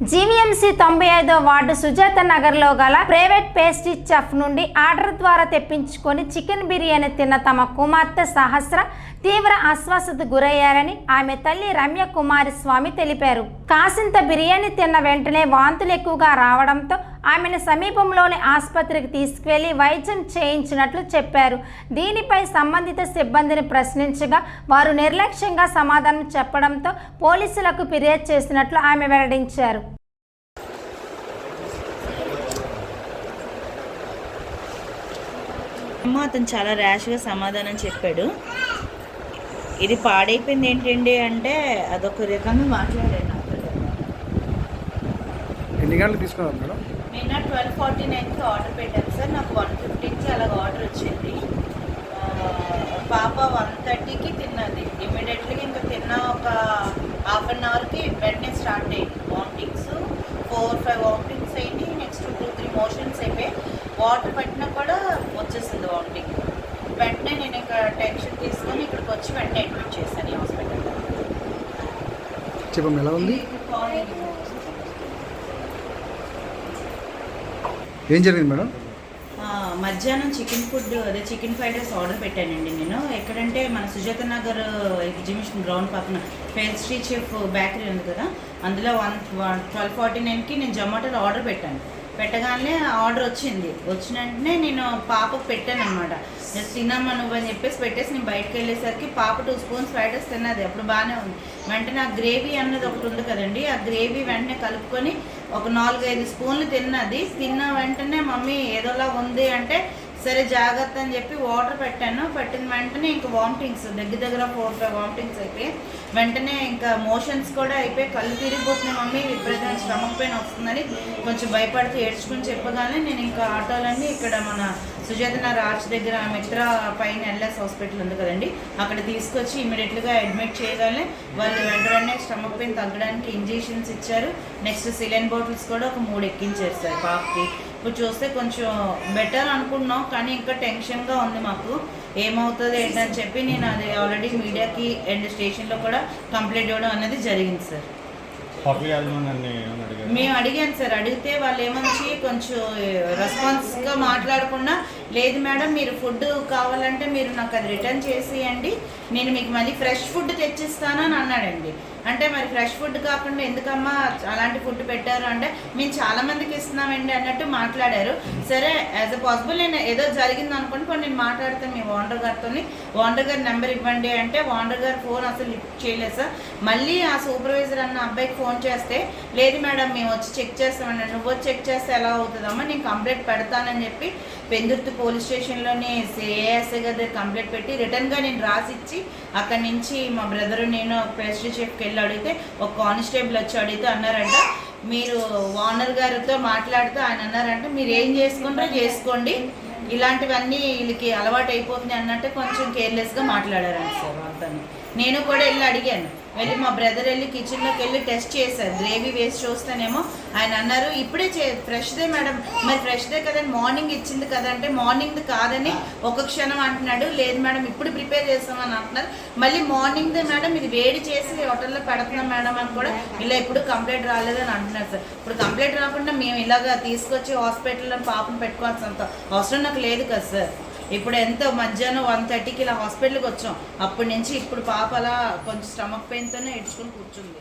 GVMC తొంభై ఐదో ward Sujatha నగర్లో గల ప్రైవేట్ పేస్ట్రీ చెఫ్ నుండి ఆర్డర్ ద్వారా తెప్పించుకొని చికెన్ బిర్యానీ తిన్న తమ కుమార్తె సహస్ర తీవ్ర అస్వస్థత గురయ్యారని ఆమె తల్లి రమ్య కుమారి స్వామి తెలిపారు. కాసింత బిర్యానీ తిన్న వెంటనే వాంతులు ఎక్కువగా రావడంతో ఆమెను సమీపంలోని ఆసుపత్రికి తీసుకువెళ్ళి వైద్యం చేయించినట్లు చెప్పారు. దీనిపై సంబంధిత సిబ్బందిని ప్రశ్నించగా వారు నిర్లక్ష్యంగా సమాధానం చెప్పడంతో పోలీసులకు ఫిర్యాదు చేసినట్లు ఆమె వెల్లడించారు. అమ్మ అతను చాలా ర్యాష్గా సమాధానం చెప్పాడు. ఇది పాడైపోయింది ఏంటండి అంటే అదొక రకంగా మాట్లాడాడు. నాతో. ఎన్ని గంటలు తీసుకున్నారు మేడం? నిన్న ట్వెల్వ్ ఫార్టీ నైన్కి ఆర్డర్ పెట్టాను సార్. నాకు వన్ ఫిఫ్టీన్కి అలాగ ఆర్డర్ వచ్చింది. పాప వన్ థర్టీకి తిన్నది. ఇమీడియట్లీ ఇంకా తిన్న ఒక హాఫ్ అన్ అవర్కి వెంటనే స్టార్ట్ అయ్యింది. వామిటింగ్స్ ఫోర్ ఫైవ్ వామిటింగ్స్ అయ్యి నెక్స్ట్ టూ త్రీ మోషన్స్ అయిపోయి వాటర్ పట్టినా కూడా వచ్చేసింది వామిటింగ్ వెంటనే నేను ఇక్కడ టెన్షన్ తీసుకొని ఇక్కడికి వచ్చి వెంటనే అడ్మిట్ చేశాను ఈ హాస్పిటల్లో చెప్పం ఎలా ఉంది? ఏం జరిగింది మేడం? మధ్యాహ్నం చికెన్ ఫుడ్ అదే చికెన్ ఫ్రైడ్ రైస్ ఆర్డర్ పెట్టానండి నేను. ఎక్కడంటే మన సుజాత నగర్ ఎగ్జిబిషన్ గ్రౌండ్ పక్కన పేస్ట్రీ చెఫ్ బేకరీ ఉంది కదా అందులో వన్ వన్ ట్వెల్వ్ ఫార్టీ నైన్కి నేను జొమాటోలో ఆర్డర్ పెట్టాను. పెట్టగానే ఆర్డర్ వచ్చింది. వచ్చిన వెంటనే నేను పాపకు పెట్టాను అనమాట జస్ట్ తినమ్మా నువ్వు అని చెప్పేసి పెట్టేసి నేను బయటకు వెళ్ళేసరికి పాప టూ స్పూన్స్ ఫ్రైడ్ రైస్ తిన్నది. అప్పుడు బాగానే ఉంది. వెంటనే ఆ గ్రేవీ అన్నది ఒకటి ఉంది కదండి. ఆ గ్రేవీ వెంటనే కలుపుకొని ఒక నాలుగైదు స్పూన్లు తిన్నది. తిన్న వెంటనే మమ్మీ ఏదోలా ఉంది అంటే సరే జాగ్రత్త అని చెప్పి వాటర్ పెట్టాను. పెట్టిన వెంటనే ఇంకా వామిటింగ్స్ దగ్గర దగ్గర ఫోర్ ఫైవ్ వామిటింగ్స్ అయిపోయి వెంటనే ఇంకా మోషన్స్ కూడా అయిపోయి కళ్ళు తిరిగిపోతున్నాయి మమ్మీ విపరీతమైన స్టమక్ పెయిన్ వస్తుందని. కొంచెం భయపడుతూ ఏడ్చుకుని చెప్పగానే నేను ఇంకా ఆటోలన్నీ ఇక్కడ మన సుజాత రాజ్ దగ్గర మిత్ర పైన ఎల్ఎస్ హాస్పిటల్ ఉంది కదండి. అక్కడ తీసుకొచ్చి ఇమీడియట్గా అడ్మిట్ చేయగానే వాళ్ళు వెంట వెంటనే స్టమక్ పెయిన్ తగ్గడానికి ఇంజెక్షన్స్ ఇచ్చారు. నెక్స్ట్ సిలైన్ బాటిల్స్ కూడా ఒక మూడు ఎక్కించారు సార్ పాపకి. ఇప్పుడు చూస్తే కొంచెం బెటర్ అనుకున్నాం కానీ ఇంకా టెన్షన్గా ఉంది మాకు. ఏమవుతుంది ఏంటని చెప్పి నేను అది ఆల్రెడీ మీడియాకి అండ్ స్టేషన్లో కూడా కంప్లైంట్ ఇవ్వడం అనేది జరిగింది సార్ ఏమని మేము అడిగాను సార్ అడిగితే వాళ్ళు ఏమొచ్చి కొంచెం రెస్పాన్స్గా మాట్లాడకుండా లేదు మేడం మీరు ఫుడ్ కావాలంటే మీరు నాకు అది రిటర్న్ చేసేయండి. నేను మీకు మళ్ళీ ఫ్రెష్ ఫుడ్ తెచ్చిస్తాను అని అన్నాడండి. అంటే మరి ఫ్రెష్ ఫుడ్ కాకుండా ఎందుకమ్మా అలాంటి ఫుడ్ పెట్టారు అంటే మేము చాలా మందికి ఇస్తున్నామండి అన్నట్టు మాట్లాడారు. సరే యాజ్ అ పాసిబుల్ నేను ఏదో జరిగింది అనుకోండి కొన్ని నేను మాట్లాడతాను మీ ఓనర్ గారితో ఓనర్ గారి నెంబర్ ఇవ్వండి అంటే ఓనర్ గారు ఫోన్ అసలు లిఫ్ట్ చేయలేదు సార్. మళ్ళీ ఆ సూపర్వైజర్ అన్న అబ్బాయికి ఫోన్ చేస్తే లేదు మేడం మేము వచ్చి చెక్ చేస్తామండి నువ్వు వచ్చి చెక్ చేస్తే ఎలా అవుతుందమ్మా నేను కంప్లైంట్ పెడతానని చెప్పి పెందుర్తి పోలీస్ స్టేషన్లోనే ఏఎస్ఐ గారి దగ్గర కంప్లైంట్ పెట్టి రిటర్న్గా నేను రాసిచ్చి అక్కడి నుంచి మా బ్రదర్ నేను ప్రెసిడెంట్ షెఫ్కి వెళ్ళి అడిగితే ఒక కానిస్టేబుల్ వచ్చి అడిగితే అన్నారంట మీరు ఓనర్ గారితో మాట్లాడితే ఆయన అన్నారంటే మీరు ఏం చేసుకుంటారో చేసుకోండి. ఇలాంటివన్నీ వీళ్ళకి అలవాటు అయిపోతుంది అన్నట్టు కొంచెం కేర్లెస్గా మాట్లాడారంట సార్ అతను నేను కూడా వెళ్ళి అడిగాను. వెళ్ళి మా బ్రదర్ వెళ్ళి కిచెన్లోకి వెళ్ళి టెస్ట్ చేశారు. గ్రేవీ వేసి చూస్తేనేమో ఆయన అన్నారు ఇప్పుడే చే ఫ్రెష్దే మేడం. మరి ఫ్రెష్దే కదండి మార్నింగ్ ఇచ్చింది కదంటే మార్నింగ్ది కాదని ఒక క్షణం అంటున్నాడు. లేదు మేడం ఇప్పుడు ప్రిపేర్ చేస్తామని అంటున్నారు. మళ్ళీ మార్నింగ్దే మేడం ఇది వేడి చేసి హోటల్లో పెడుతున్నాం మేడం అని కూడా ఇలా ఎప్పుడు కంప్లైంట్ రాలేదని అంటున్నారు సార్. ఇప్పుడు కంప్లైంట్ రాకుండా మేము ఇలాగా తీసుకొచ్చి హాస్పిటల్లో పాపను పెట్టుకోవాల్సినంత అవసరం నాకు లేదు కదా సార్. ఇప్పుడు ఎంతో మధ్యాహ్నం వన్ థర్టీకి ఇలా హాస్పిటల్కి వచ్చాం. అప్పటి నుంచి ఇప్పుడు పాప అలా కొంచెం స్టమక్ పెయిన్తోనే ఏడ్చుకొని కూర్చుంది.